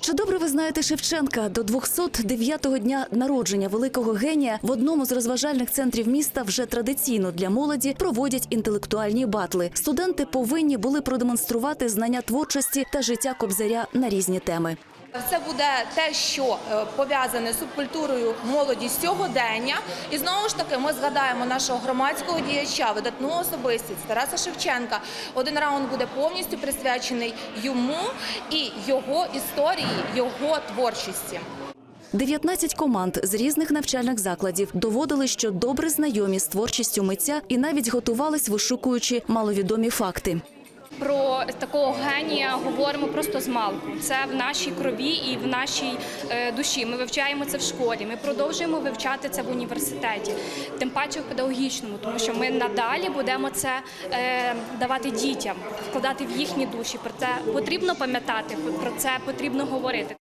Чи добре ви знаєте Шевченка? До 209-го дня народження великого генія в одному з розважальних центрів міста вже традиційно для молоді проводять інтелектуальні батли. Студенти повинні були продемонструвати знання творчості та життя кобзаря на різні теми. Це буде те, що е, пов'язане з субкультурою молоді сьогодення. І знову ж таки, ми згадаємо нашого громадського діяча, видатну особистість Тараса Шевченка. Один раунд буде повністю присвячений йому і його історії, його творчості. 19 команд з різних навчальних закладів доводили, що добре знайомі з творчістю митця і навіть готувались, вишукуючи маловідомі факти. Про такого генія говоримо просто з малку. Це в нашій крові і в нашій е, душі. Ми вивчаємо це в школі. Ми продовжуємо вивчати це в університеті, тим паче в педагогічному, тому що ми надалі будемо це е, давати дітям, вкладати в їхні душі. Про це потрібно пам'ятати, про це потрібно говорити.